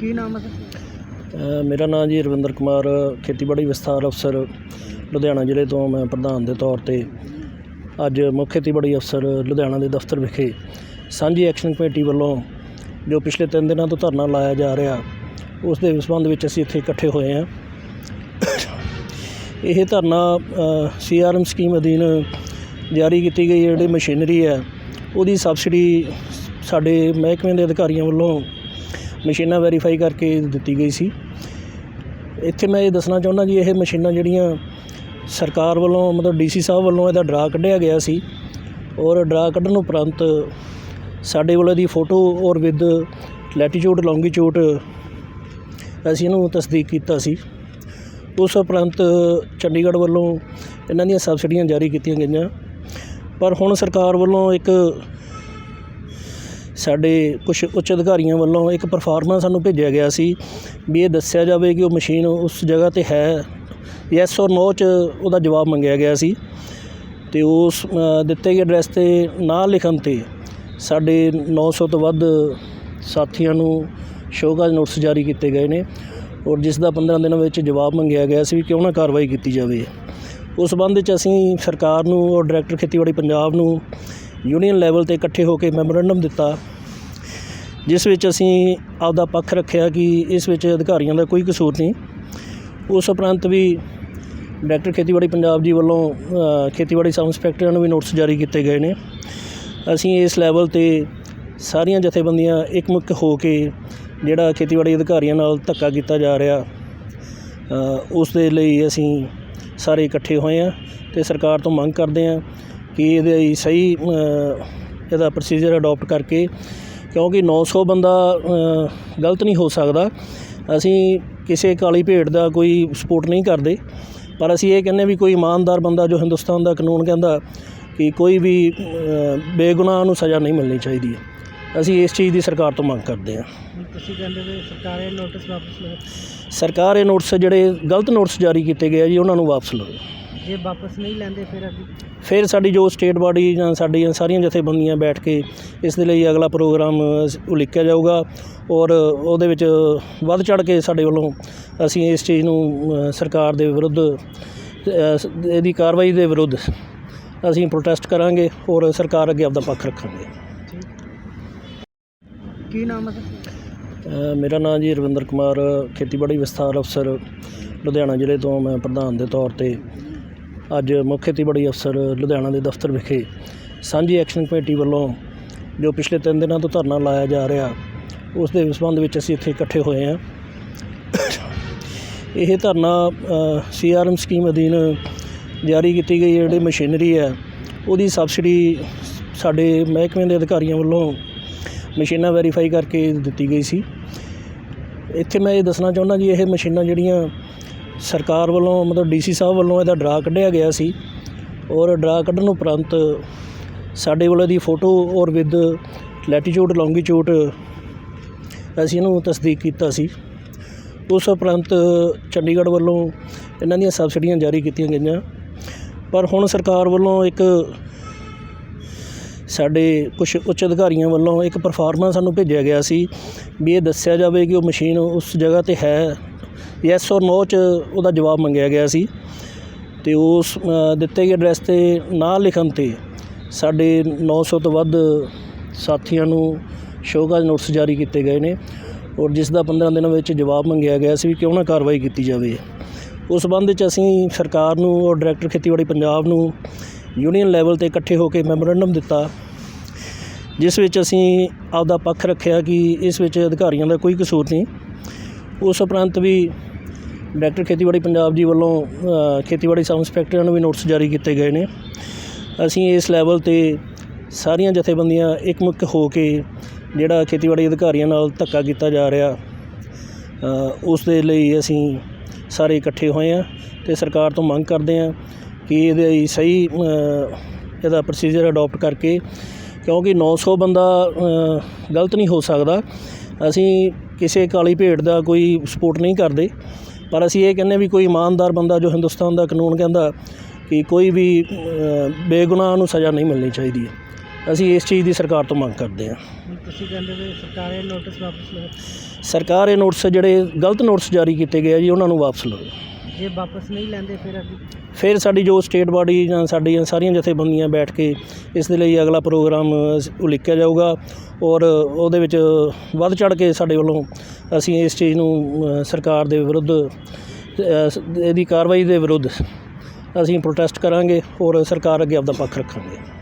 ਕੀ ਨਾਮ ਹੈ ਸਰ? ਮੇਰਾ ਨਾਮ ਜੀ ਰਵਿੰਦਰ ਕੁਮਾਰ, ਖੇਤੀਬਾੜੀ ਵਿਸਥਾਰ ਅਫਸਰ, ਲੁਧਿਆਣਾ ਜ਼ਿਲ੍ਹੇ ਤੋਂ ਮੈਂ ਪ੍ਰਧਾਨ ਦੇ ਤੌਰ ਤੇ ਅੱਜ ਮੁੱਖ ਖੇਤੀਬਾੜੀ ਅਫਸਰ ਲੁਧਿਆਣਾ ਦੇ ਦਫ਼ਤਰ ਵਿਖੇ ਸਾਂਝੀ ਐਕਸ਼ਨ ਕਮੇਟੀ ਵੱਲੋਂ ਜੋ ਪਿਛਲੇ 3 ਦਿਨਾਂ ਤੋਂ ਧਰਨਾ ਲਾਇਆ ਜਾ ਰਿਹਾ, ਉਸ ਦੇ ਸੰਬੰਧ ਵਿੱਚ ਅਸੀਂ ਇੱਥੇ ਇਕੱਠੇ ਹੋਏ ਹਾਂ। ਇਹ ਧਰਨਾ ਸੀਆਰਐਮ ਸਕੀਮ ਅਧੀਨ ਜਾਰੀ ਕੀਤੀ ਗਈ ਜਿਹੜੀ ਮਸ਼ੀਨਰੀ ਹੈ, ਉਹਦੀ ਸਬਸਿਡੀ ਸਾਡੇ ਮਹਿਕਮੇ ਦੇ ਅਧਿਕਾਰੀਆਂ ਵੱਲੋਂ ਮਸ਼ੀਨਾਂ ਵੈਰੀਫਾਈ ਕਰਕੇ ਦਿੱਤੀ ਗਈ ਸੀ। ਇੱਥੇ ਮੈਂ ਇਹ ਦੱਸਣਾ ਚਾਹੁੰਦਾ ਜੀ, ਇਹ ਮਸ਼ੀਨਾਂ ਜਿਹੜੀਆਂ ਸਰਕਾਰ ਵੱਲੋਂ, ਮਤਲਬ ਡੀਸੀ ਸਾਹਿਬ ਵੱਲੋਂ ਇਹਦਾ ਡਰਾ ਕੱਢਿਆ ਗਿਆ ਸੀ ਔਰ ਡਰਾ ਕੱਢਣ ਉਪਰੰਤ ਸਾਡੇ ਵੱਲੋਂ ਇਹਦੀ ਫੋਟੋ ਔਰ ਵਿਦ ਲੈਟੀਟਿਊਡ ਲੌਂਗੀਟਿਊਡ ਅਸੀਂ ਇਹਨੂੰ ਤਸਦੀਕ ਕੀਤਾ ਸੀ। ਉਸ ਉਪਰੰਤ ਚੰਡੀਗੜ੍ਹ ਵੱਲੋਂ ਇਹਨਾਂ ਦੀਆਂ ਸਬਸਿਡੀਆਂ ਜਾਰੀ ਕੀਤੀਆਂ ਗਈਆਂ। ਪਰ ਹੁਣ ਸਰਕਾਰ ਵੱਲੋਂ ਇੱਕ ਸਾਡੇ ਕੁਝ ਉੱਚ ਅਧਿਕਾਰੀਆਂ ਵੱਲੋਂ ਇੱਕ ਪਰਫਾਰਮਾ ਸਾਨੂੰ ਭੇਜਿਆ ਗਿਆ ਸੀ ਵੀ ਇਹ ਦੱਸਿਆ ਜਾਵੇ ਕਿ ਉਹ ਮਸ਼ੀਨ ਉਸ ਜਗ੍ਹਾ ਤੇ ਹੈ ਯੈਸ ਔਰ ਨੋ ਚ ਉਹਦਾ ਜਵਾਬ ਮੰਗਿਆ ਗਿਆ ਸੀ। ਤੇ ਉਸ ਦਿੱਤੇ ਗਏ ਐਡਰੈਸ ਤੇ ਨਾ ਲਿਖਣ ਤੇ ਸਾਡੇ 900 ਤੋਂ ਵੱਧ ਸਾਥੀਆਂ ਨੂੰ ਸ਼ੋਕਾਜ ਨੋਟਿਸ ਜਾਰੀ ਕੀਤੇ ਗਏ ਨੇ ਔਰ ਜਿਸ ਦਾ 15 ਦਿਨਾਂ ਵਿੱਚ ਜਵਾਬ ਮੰਗਿਆ ਗਿਆ ਸੀ ਵੀ ਕਿਉਂ ਨਾ ਕਾਰਵਾਈ ਕੀਤੀ ਜਾਵੇ। ਉਸ ਸੰਬੰਧ ਵਿੱਚ ਅਸੀਂ ਸਰਕਾਰ ਨੂੰ ਔਰ ਡਾਇਰੈਕਟਰ ਖੇਤੀਬਾੜੀ ਪੰਜਾਬ ਨੂੰ ਯੂਨੀਅਨ ਲੈਵਲ ਤੇ ਇਕੱਠੇ ਹੋ ਕੇ ਮੈਮੋਰੈਂਡਮ ਦਿੱਤਾ ਜਿਸ ਵਿੱਚ ਅਸੀਂ ਆਪਦਾ ਪੱਖ ਰੱਖਿਆ ਕਿ ਇਸ ਵਿੱਚ ਅਧਿਕਾਰੀਆਂ ਦਾ ਕੋਈ ਕਸੂਰ ਨਹੀਂ। ਉਸ ਉਪਰੰਤ ਵੀ ਡਾਇਰੈਕਟਰ ਖੇਤੀਬਾੜੀ ਪੰਜਾਬ ਜੀ ਵੱਲੋਂ ਖੇਤੀਬਾੜੀ ਸਬ ਇੰਸਪੈਕਟਰਾਂ ਨੂੰ ਵੀ ਨੋਟਿਸ ਜਾਰੀ ਕੀਤੇ ਗਏ ਨੇ। ਅਸੀਂ ਇਸ ਲੈਵਲ ਤੇ ਸਾਰੀਆਂ ਜਥੇਬੰਦੀਆਂ ਇਕਮੁੱਖ ਹੋ ਕੇ ਜਿਹੜਾ ਖੇਤੀਬਾੜੀ ਅਧਿਕਾਰੀਆਂ ਨਾਲ ਧੱਕਾ ਕੀਤਾ ਜਾ ਰਿਹਾ ਉਸ ਦੇ ਲਈ ਅਸੀਂ ਸਾਰੇ ਇਕੱਠੇ ਹੋਏ ਹਾਂ ਤੇ ਸਰਕਾਰ ਤੋਂ ਮੰਗ ਕਰਦੇ ਹਾਂ ਕਿ ਇਹਦੇ ਸਹੀ ਇਹਦਾ ਪ੍ਰੋਸੀਜਰ ਅਡਾਪਟ ਕਰਕੇ ਕਿਉਂਕਿ 900 ਬੰਦਾ ਗਲਤ ਨਹੀਂ ਹੋ ਸਕਦਾ। ਅਸੀਂ ਕਿਸੇ ਕਾਲੀ ਭੇਡ ਦਾ ਕੋਈ ਸਪੋਰਟ ਨਹੀਂ ਕਰਦੇ। ਪਰ ਅਸੀਂ ਇਹ ਕਹਿੰਦੇ ਵੀ ਕੋਈ ਇਮਾਨਦਾਰ ਬੰਦਾ ਜੋ ਹਿੰਦੁਸਤਾਨ ਦਾ ਕਾਨੂੰਨ ਕਹਿੰਦਾ ਕਿ ਕੋਈ ਵੀ ਬੇਗੁਨਾਹ ਨੂੰ ਸਜ਼ਾ ਨਹੀਂ ਮਿਲਣੀ ਚਾਹੀਦੀ ਹੈ। ਅਸੀਂ ਇਸ ਚੀਜ਼ ਦੀ ਸਰਕਾਰ ਤੋਂ ਮੰਗ ਕਰਦੇ ਹਾਂ। ਤੁਸੀਂ ਕਹਿੰਦੇ ਵੀ ਸਰਕਾਰ ਇਹ ਨੋਟਿਸ ਵਾਪਸ ਲਵੇ। ਸਰਕਾਰ ਇਹ ਨੋਟਿਸ ਜਿਹੜੇ ਗਲਤ ਨੋਟਿਸ ਜਾਰੀ ਕੀਤੇ ਗਏ ਆ ਜੀ ਉਹਨਾਂ ਨੂੰ ਵਾਪਸ ਲਵੇ। ਜੇ ਵਾਪਸ ਨਹੀਂ ਲੈਂਦੇ ਫਿਰ ਅੱਗੇ ਫਿਰ ਸਾਡੀ ਜੋ ਸਟੇਟ ਬਾਡੀ ਜਾਂ ਸਾਡੀਆਂ ਸਾਰੀਆਂ ਜਥੇਬੰਦੀਆਂ ਬੈਠ ਕੇ ਇਸ ਦੇ ਲਈ ਅਗਲਾ ਪ੍ਰੋਗਰਾਮ ਉਲੀਕਿਆ ਜਾਊਗਾ ਔਰ ਉਹਦੇ ਵਿੱਚ ਵੱਧ ਚੜ ਕੇ ਸਾਡੇ ਵੱਲੋਂ ਅਸੀਂ ਇਸ ਚੀਜ਼ ਨੂੰ ਸਰਕਾਰ ਦੇ ਵਿਰੁੱਧ ਇਹਦੀ ਕਾਰਵਾਈ ਦੇ ਵਿਰੁੱਧ ਅਸੀਂ ਪ੍ਰੋਟੈਸਟ ਕਰਾਂਗੇ ਔਰ ਸਰਕਾਰ ਅੱਗੇ ਆਪਦਾ ਪੱਖ ਰੱਖਾਂਗੇ। ਕੀ ਨਾਮ ਹੈ ਮੇਰਾ ਨਾਮ ਜੀ ਰਵਿੰਦਰ ਕੁਮਾਰ ਖੇਤੀਬਾੜੀ ਵਿਸਥਾਰ ਅਫਸਰ ਲੁਧਿਆਣਾ ਜ਼ਿਲ੍ਹੇ ਤੋਂ ਮੈਂ ਪ੍ਰਧਾਨ ਦੇ ਤੌਰ ਤੇ ਅੱਜ ਮੁੱਖ ਖੇਤੀਬਾੜੀ ਅਫਸਰ ਲੁਧਿਆਣਾ ਦੇ ਦਫ਼ਤਰ ਵਿਖੇ ਸਾਂਝੀ ਐਕਸ਼ਨ ਕਮੇਟੀ ਵੱਲੋਂ ਜੋ ਪਿਛਲੇ 3 ਦਿਨਾਂ ਤੋਂ ਧਰਨਾ ਲਾਇਆ ਜਾ ਰਿਹਾ, ਉਸ ਦੇ ਸੰਬੰਧ ਵਿੱਚ ਅਸੀਂ ਇੱਥੇ ਇਕੱਠੇ ਹੋਏ ਹਾਂ। ਇਹ ਧਰਨਾ ਸੀਆਰਐਮ ਸਕੀਮ ਅਧੀਨ ਜਾਰੀ ਕੀਤੀ ਗਈ ਜਿਹੜੀ ਮਸ਼ੀਨਰੀ ਹੈ, ਉਹਦੀ ਸਬਸਿਡੀ ਸਾਡੇ ਮਹਿਕਮੇ ਦੇ ਅਧਿਕਾਰੀਆਂ ਵੱਲੋਂ ਮਸ਼ੀਨਾਂ ਵੈਰੀਫਾਈ ਕਰਕੇ ਦਿੱਤੀ ਗਈ ਸੀ। ਇੱਥੇ ਮੈਂ ਇਹ ਦੱਸਣਾ ਚਾਹੁੰਦਾ ਜੀ, ਇਹ ਮਸ਼ੀਨਾਂ ਜਿਹੜੀਆਂ ਸਰਕਾਰ ਵੱਲੋਂ, ਮਤਲਬ ਡੀਸੀ ਸਾਹਿਬ ਵੱਲੋਂ ਇਹਦਾ ਡਰਾ ਕੱਢਿਆ ਗਿਆ ਸੀ ਔਰ ਡਰਾ ਕੱਢਣ ਉਪਰੰਤ ਸਾਡੇ ਵੱਲੋਂ ਇਹਦੀ ਫੋਟੋ ਔਰ ਵਿਦ ਲੈਟੀਟਿਊਡ, ਲੌਂਗੀਟਿਊਡ ਅਸੀਂ ਇਹਨੂੰ ਤਸਦੀਕ ਕੀਤਾ ਸੀ। ਉਸ ਉਪਰੰਤ ਚੰਡੀਗੜ੍ਹ ਵੱਲੋਂ ਇਹਨਾਂ ਦੀਆਂ ਸਬਸਿਡੀਆਂ ਜਾਰੀ ਕੀਤੀਆਂ ਗਈਆਂ। ਪਰ ਹੁਣ ਸਰਕਾਰ ਵੱਲੋਂ ਇੱਕ ਸਾਡੇ ਕੁਝ ਉੱਚ ਅਧਿਕਾਰੀਆਂ ਵੱਲੋਂ ਇੱਕ ਪਰਫਾਰਮਾ ਸਾਨੂੰ ਭੇਜਿਆ ਗਿਆ ਸੀ ਵੀ ਇਹ ਦੱਸਿਆ ਜਾਵੇ ਕਿ ਉਹ ਮਸ਼ੀਨ ਉਸ ਜਗ੍ਹਾ ਤੇ ਹੈ ਯੈਸ ਔਰ ਨੋ ਚ ਉਹਦਾ ਜਵਾਬ ਮੰਗਿਆ ਗਿਆ ਸੀ। ਤੇ ਉਸ ਦਿੱਤੇ ਗਏ ਐਡਰੈਸ ਤੇ ਨਾ ਲਿਖਣ ਤੇ ਸਾਡੇ 900 ਤੋਂ ਵੱਧ ਸਾਥੀਆਂ ਨੂੰ ਸ਼ੋਕਾਜ ਨੋਟਿਸ ਜਾਰੀ ਕੀਤੇ ਗਏ ਨੇ ਔਰ ਜਿਸ ਦਾ 15 ਦਿਨਾਂ ਵਿੱਚ ਜਵਾਬ ਮੰਗਿਆ ਗਿਆ ਸੀ ਵੀ ਕਿਉਂ ਨਾ ਕਾਰਵਾਈ ਕੀਤੀ ਜਾਵੇ। ਉਸ ਸੰਬੰਧ ਵਿੱਚ ਅਸੀਂ ਸਰਕਾਰ ਨੂੰ ਔਰ ਡਾਇਰੈਕਟਰ ਖੇਤੀਬਾੜੀ ਪੰਜਾਬ ਨੂੰ ਯੂਨੀਅਨ ਲੈਵਲ ਤੇ ਇਕੱਠੇ ਹੋ ਕੇ ਮੈਮੋਰੈਂਡਮ ਦਿੱਤਾ, ਜਿਸ ਵਿੱਚ ਅਸੀਂ ਆਪਦਾ ਪੱਖ ਰੱਖਿਆ ਕਿ ਇਸ ਵਿੱਚ ਅਧਿਕਾਰੀਆਂ ਦਾ ਕੋਈ ਕਸੂਰ ਨਹੀਂ। ਉਸ ਉਪਰੰਤ ਵੀ ਡਾਇਰੈਕਟਰ ਖੇਤੀਬਾੜੀ ਪੰਜਾਬ ਜੀ ਵੱਲੋਂ ਖੇਤੀਬਾੜੀ ਸਬ ਇੰਸਪੈਕਟਰਾਂ ਨੂੰ ਵੀ ਨੋਟਿਸ ਜਾਰੀ ਕੀਤੇ ਗਏ ਨੇ। ਅਸੀਂ ਇਸ ਲੈਵਲ ਤੇ ਸਾਰੀਆਂ ਜਥੇਬੰਦੀਆਂ ਇਕਮੁੱਖ ਹੋ ਕੇ ਜਿਹੜਾ ਖੇਤੀਬਾੜੀ ਅਧਿਕਾਰੀਆਂ ਨਾਲ ਧੱਕਾ ਕੀਤਾ ਜਾ ਰਿਹਾ ਉਸ ਦੇ ਲਈ ਅਸੀਂ ਸਾਰੇ ਇਕੱਠੇ ਹੋਏ ਹਾਂ ਤੇ ਸਰਕਾਰ ਤੋਂ ਮੰਗ ਕਰਦੇ ਹਾਂ ਕਿ ਇਹਦੇ ਸਹੀ ਇਹਦਾ ਪ੍ਰੋਸੀਜਰ ਅਡਾਪਟ ਕਰਕੇ ਕਿਉਂਕਿ 900 ਬੰਦਾ ਗਲਤ ਨਹੀਂ ਹੋ ਸਕਦਾ। ਅਸੀਂ ਕਿਸੇ ਕਾਲੀ ਭੇਡ ਦਾ ਕੋਈ ਸਪੋਰਟ ਨਹੀਂ ਕਰਦੇ। ਪਰ ਅਸੀਂ ਇਹ ਕਹਿੰਦੇ ਵੀ ਕੋਈ ਇਮਾਨਦਾਰ ਬੰਦਾ ਜੋ ਹਿੰਦੁਸਤਾਨ ਦਾ ਕਾਨੂੰਨ ਕਹਿੰਦਾ ਕਿ ਕੋਈ ਵੀ ਬੇਗੁਨਾਹ ਨੂੰ ਸਜ਼ਾ ਨਹੀਂ ਮਿਲਣੀ ਚਾਹੀਦੀ ਅਸੀਂ ਇਸ ਚੀਜ਼ ਦੀ ਸਰਕਾਰ ਤੋਂ ਮੰਗ ਕਰਦੇ ਹਾਂ। ਤੁਸੀਂ ਕਹਿੰਦੇ ਵੀ ਸਰਕਾਰ ਇਹ ਨੋਟਿਸ ਵਾਪਸ ਲਵੇ। ਸਰਕਾਰ ਇਹ ਨੋਟਿਸ ਜਿਹੜੇ ਗਲਤ ਨੋਟਿਸ ਜਾਰੀ ਕੀਤੇ ਗਏ ਆ ਜੀ ਉਹਨਾਂ ਨੂੰ ਵਾਪਸ ਲਵੇ। ਜੇ ਵਾਪਸ ਨਹੀਂ ਲੈਂਦੇ ਫਿਰ ਅੱਗੇ ਫਿਰ ਸਾਡੀ ਜੋ ਸਟੇਟ ਬਾਡੀ ਜਾਂ ਸਾਡੀਆਂ ਸਾਰੀਆਂ ਜਥੇਬੰਦੀਆਂ ਬੈਠ ਕੇ ਇਸ ਦੇ ਲਈ ਅਗਲਾ ਪ੍ਰੋਗਰਾਮ ਉਲੀਕਿਆ ਜਾਊਗਾ ਔਰ ਉਹਦੇ ਵਿੱਚ ਵੱਧ ਚੜ ਕੇ ਸਾਡੇ ਵੱਲੋਂ ਅਸੀਂ ਇਸ ਚੀਜ਼ ਨੂੰ ਸਰਕਾਰ ਦੇ ਵਿਰੁੱਧ ਇਹਦੀ ਕਾਰਵਾਈ ਦੇ ਵਿਰੁੱਧ ਅਸੀਂ ਪ੍ਰੋਟੈਸਟ ਕਰਾਂਗੇ ਔਰ ਸਰਕਾਰ ਅੱਗੇ ਆਪਦਾ ਪੱਖ ਰੱਖਾਂਗੇ।